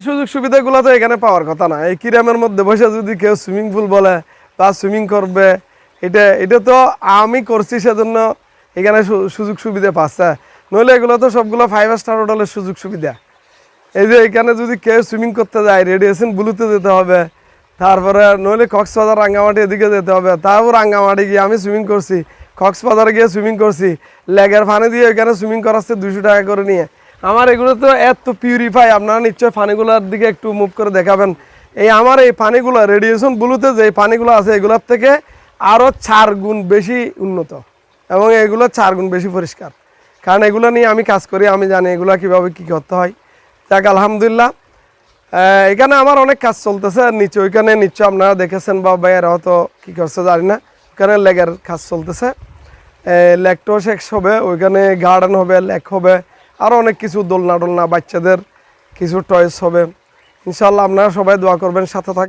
সুযোগ সুবিধাগুলো তো এখানে পাওয়ার কথা না। এই কিরামের মধ্যে বসে যদি কেউ সুইমিং পুল বলে বা সুইমিং করবে। এটা এটা তো আমি করছি সেজন্য এখানে সুযোগ সুবিধা পাচ্ছে। নইলে এগুলো তো সবগুলো ফাইভ স্টার হোটেলের সুযোগ সুবিধা এই যে এখানে যদি কেউ সুইমিং করতে যায় রেডিয়েশন ব্লুতে যেতে হবে, তারপরে নইলে কক্সবাজার রাঙ্গামাটি এদিকে যেতে হবে তারপর রাঙ্গামাটি গিয়ে আমি সুইমিং করছি, কক্সবাজারে গিয়ে সুইমিং করছি, লেগের পানি দিয়ে এখানে সুইমিং করাচ্ছে দুশো টাকা করে নিয়ে। আমার এগুলো তো এত পিউরিফাই আপনারা নিশ্চয়ই পানিগুলোর দিকে একটু মুভ করে দেখাবেন। এই আমার এই পানিগুলো রেডিয়েশন ব্লুতে যে পানিগুলো আছে, এগুলোর থেকে আরও চার গুণ বেশি উন্নত এবং এগুলো চার গুণ বেশি পরিষ্কার। কারণ এগুলো নিয়ে আমি কাজ করি, আমি জানি এগুলো কীভাবে কী করতে হয়। যাক, আলহামদুলিল্লাহ। এখানে আমার অনেক কাজ চলতেছে, নিচে ওইখানে নিশ্চয় আপনারা দেখেছেন বা বাইরে হয়তো কী করছে জানি না। ওখানে লেগের কাজ চলতেছে। লেকটো শেষ হবে, ওইখানে গার্ডেন হবে লেক হবে। আরও অনেক কিছু দোলনা ডোলনা বাচ্চাদের কিছু টয়েস হবে। ইনশাল্লাহ আপনারা সবাই দোয়া করবেন, সাথে থাক